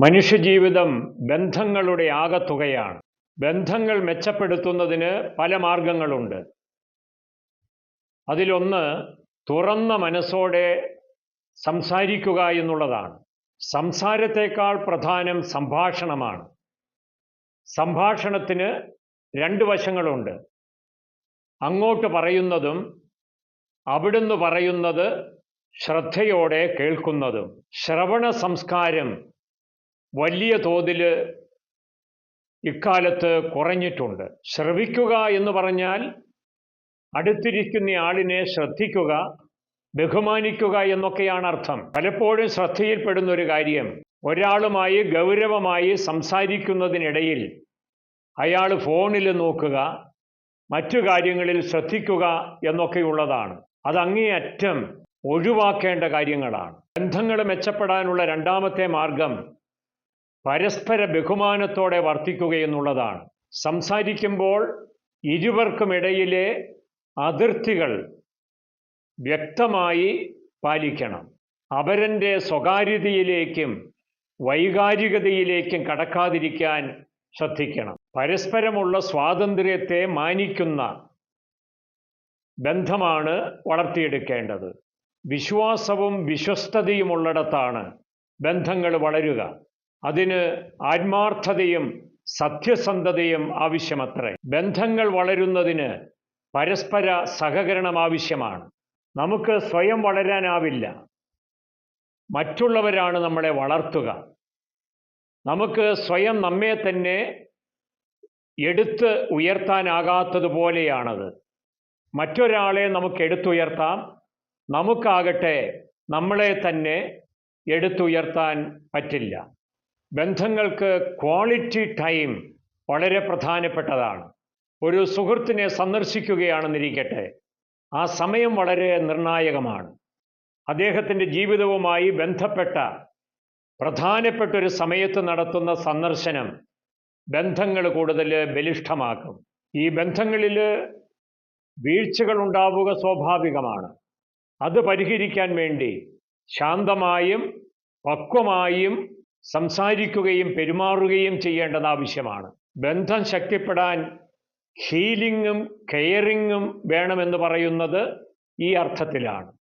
മനുഷ്യജീവിതം ബന്ധങ്ങളുടെ ആകത്തുകയാണ്. ബന്ധങ്ങൾ മെച്ചപ്പെടുത്തുന്നതിന് പല മാർഗങ്ങളുണ്ട്. അതിലൊന്ന് തുറന്ന മനസ്സോടെ സംസാരിക്കുക എന്നുള്ളതാണ്. സംസാരത്തേക്കാൾ പ്രധാനം സംഭാഷണമാണ്. സംഭാഷണത്തിന് രണ്ട് വശങ്ങളുണ്ട്. അങ്ങോട്ട് പറയുന്നതും അവിടുന്ന് പറയുന്നത് ശ്രദ്ധയോടെ കേൾക്കുന്നതും. ശ്രവണ സംസ്കാരം വലിയ തോതിൽ ഇക്കാലത്ത് കുറഞ്ഞിട്ടുണ്ട്. ശ്രവിക്കുക എന്ന് പറഞ്ഞാൽ അടുത്തിരിക്കുന്ന ആളിനെ ശ്രദ്ധിക്കുക ബഹുമാനിക്കുക എന്നൊക്കെയാണ് അർത്ഥം. പലപ്പോഴും ശ്രദ്ധയിൽപ്പെടുന്ന ഒരു കാര്യം ഒരാളുമായി ഗൗരവമായി സംസാരിക്കുന്നതിനിടയിൽ അയാൾ ഫോണിൽ നോക്കുക മറ്റു കാര്യങ്ങളിൽ ശ്രദ്ധിക്കുക എന്നൊക്കെയുള്ളതാണ്. അത് അങ്ങേയറ്റം ഒഴിവാക്കേണ്ട കാര്യങ്ങളാണ്. ബന്ധങ്ങൾ മെച്ചപ്പെടാനുള്ള രണ്ടാമത്തെ മാർഗം പരസ്പര ബഹുമാനത്തോടെ വർത്തിക്കുക എന്നുള്ളതാണ്. സംസാരിക്കുമ്പോൾ ഇരുവർക്കുമിടയിലെ അതിർത്തികൾ വ്യക്തമായി പാലിക്കണം. അവരന്റെ സ്വകാര്യതയിലേക്കും വൈകാരികതയിലേക്കും കടക്കാതിരിക്കാൻ ശ്രദ്ധിക്കണം. പരസ്പരമുള്ള സ്വാതന്ത്ര്യത്തെ മാനിക്കുന്ന ബന്ധമാണ് വളർത്തിയെടുക്കേണ്ടത്. വിശ്വാസവും വിശ്വസ്തതയുമുള്ളിടത്താണ് ബന്ധങ്ങൾ വളരുക. അതിന് ആത്മാർത്ഥതയും സത്യസന്ധതയും ആവശ്യമത്രേ. ബന്ധങ്ങൾ വളരുന്നതിന് പരസ്പര സഹകരണം ആവശ്യമാണ്. നമുക്ക് സ്വയം വളരാനാവില്ല. മറ്റുള്ളവരാണ് നമ്മളെ വളർത്തുക. നമുക്ക് സ്വയം നമ്മെ തന്നെ എടുത്ത് ഉയർത്താനാകാത്തതുപോലെയാണത് മറ്റൊരാളെ നമുക്ക് എടുത്തുയർത്താം. നമുക്കാകട്ടെ നമ്മളെ തന്നെ എടുത്തുയർത്താൻ പറ്റില്ല. ബന്ധങ്ങൾക്ക് ക്വാളിറ്റി ടൈം വളരെ പ്രധാനപ്പെട്ടതാണ്. ഒരു സുഹൃത്തിനെ സന്ദർശിക്കുകയാണെന്നിരിക്കട്ടെ ആ സമയം വളരെ നിർണായകമാണ്. അദ്ദേഹത്തിന്റെ ജീവിതവുമായി ബന്ധപ്പെട്ട പ്രധാനപ്പെട്ട ഒരു സമയത്ത് നടത്തുന്ന സന്ദർശനം ബന്ധങ്ങൾ കൂടുതൽ ബലിഷ്ഠമാക്കും. ഈ ബന്ധങ്ങളിൽ വീഴ്ചകൾ ഉണ്ടാവുക സ്വാഭാവികമാണ്. അത് പരിഹരിക്കാൻ വേണ്ടി ശാന്തമായും പക്വമായും സംസാരിക്കുകയും പെരുമാറുകയും ചെയ്യേണ്ടത് ആവശ്യമാണ്. ബന്ധം ശക്തിപ്പെടാൻ ഹീലിങ്ങും കെയറിങ്ങും വേണമെന്ന് പറയുന്നത് ഈ അർത്ഥത്തിലാണ്.